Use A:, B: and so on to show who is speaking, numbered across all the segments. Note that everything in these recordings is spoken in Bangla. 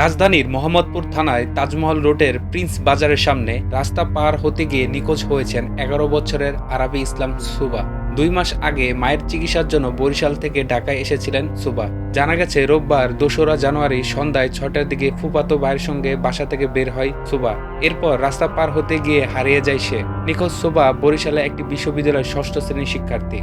A: রাজধানীর মোহাম্মদপুর থানায় তাজমহল রোডের প্রিন্স বাজারের সামনে রাস্তা পার হতে গিয়ে নিখোঁজ হয়েছেন এগারো বছরের আরাবি ইসলাম সুবা। দুই মাস আগে মায়ের চিকিৎসার জন্য বরিশাল থেকে ঢাকায় এসেছিলেন সুবা। জানা গেছে, রোববার দোসরা জানুয়ারি সন্ধ্যায় ছটার দিকে ফুপাতো ভাইয়ের সঙ্গে বাসা থেকে বের হয় সুবা। এরপর রাস্তা পার হতে গিয়ে হারিয়ে যায় সে। নিখোঁজ সুবা বরিশালে একটি বিশ্ববিদ্যালয়ের ষষ্ঠ শ্রেণির শিক্ষার্থী।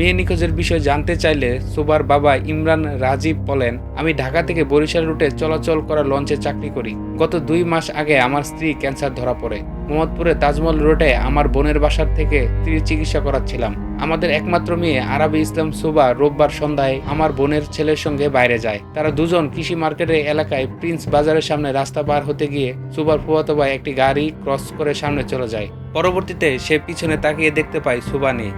A: মেয়ে নিখোঁজের বিষয়ে জানতে চাইলে সুবার বাবা ইমরান রাজীব বলেন, আমি ঢাকা থেকে বরিশাল রুটে চলাচল করা লঞ্চে চাকরি করি। গত দুই মাস আগে আমার স্ত্রী ক্যান্সার ধরা পড়ে। মোহাম্মদপুরে তাজমহল রোডে আমার বোনের বাসার থেকে স্ত্রীর চিকিৎসা করাচ্ছিলাম। আমাদের একমাত্র মেয়ে আরবি ইসলাম সুবা রোববার সন্ধ্যায় আমার বোনের ছেলের সঙ্গে বাইরে যায়। তারা দুজন কৃষি মার্কেটের এলাকায় প্রিন্স বাজারের সামনে রাস্তা পার হতে গিয়ে সুবার ফুয়াতো ভাই একটি গাড়ি ক্রস করে সামনে চলে যায়। পরবর্তীতে সে পিছনে তাকিয়ে দেখতে পায় সুবা নেই।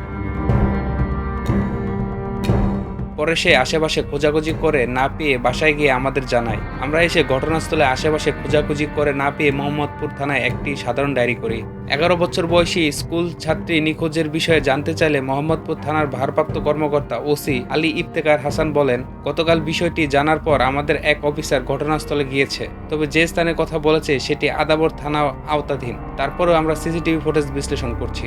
A: পরে সে আশেপাশে খোঁজাখুঁজি করে না পেয়ে বাসায় গিয়ে আমাদের জানায়। আমরা এসে ঘটনাস্থলে আশেপাশে খোঁজাখুঁজি করে না পেয়ে মোহাম্মদপুর থানায় একটি সাধারণ ডায়েরি করি। এগারো বছর বয়সী স্কুল ছাত্রী নিখোঁজের বিষয়ে জানতে চাইলে মোহাম্মদপুর থানার ভারপ্রাপ্ত কর্মকর্তা ওসি আলী ইফতেকার হাসান বলেন, গতকাল বিষয়টি জানার পর আমাদের এক অফিসার ঘটনাস্থলে গিয়েছে। তবে যে স্থানে কথা বলেছে সেটি আদাবর থানা আওতাধীন। তারপরেও আমরা সিসিটিভি ফুটেজ বিশ্লেষণ করছি।